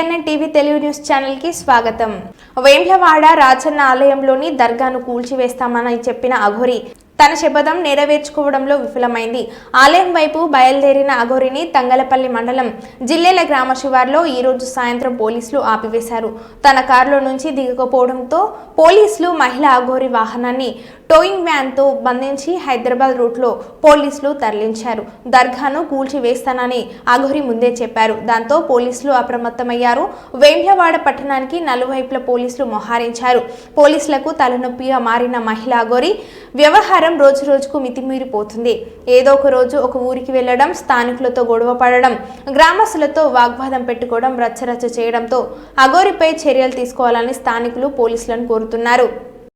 CNN TV Telugu news ఛానల్కి స్వాగతం. వేమ్లవాడ రాజన్న ఆలయంలోని దర్గాను కూల్చివేస్తామని చెప్పిన అఘోరి తన శపథం నెరవేర్చుకోవడంలో విఫలమైంది. ఆలయం వైపు బయలుదేరిన అఘోరిని తంగలపల్లి మండలం జిల్లెల గ్రామ శివార్లో ఈరోజు సాయంత్రం పోలీసులు ఆపివేశారు. తన కారులో నుంచి దిగకపోవడంతో పోలీసులు మహిళ అఘోరి వాహనాన్ని టోయింగ్ వ్యాన్తో బంధించి హైదరాబాద్ రూట్లో పోలీసులు తరలించారు. దర్గాను కూల్చివేస్తానని అఘోరి ముందే చెప్పారు. దాంతో పోలీసులు అప్రమత్తమయ్యారు. వేండ్లవాడ పట్టణానికి నలువైపుల పోలీసులు మొహారించారు. పోలీసులకు తలనొప్పిగా మారిన మహిళ అఘోరి వ్యవహారం రోజు రోజుకు మితిమీరిపోతుంది. ఏదో ఒక రోజు ఒక ఊరికి వెళ్ళడం స్థానికులతో గొడవ పడడం గ్రామస్తులతో వాగ్వాదం పెట్టుకోవడం రచ్చరచ్చ చేయడంతో అఘోరిపై చర్యలు తీసుకోవాలని స్థానికులు పోలీసులను కోరుతున్నారు.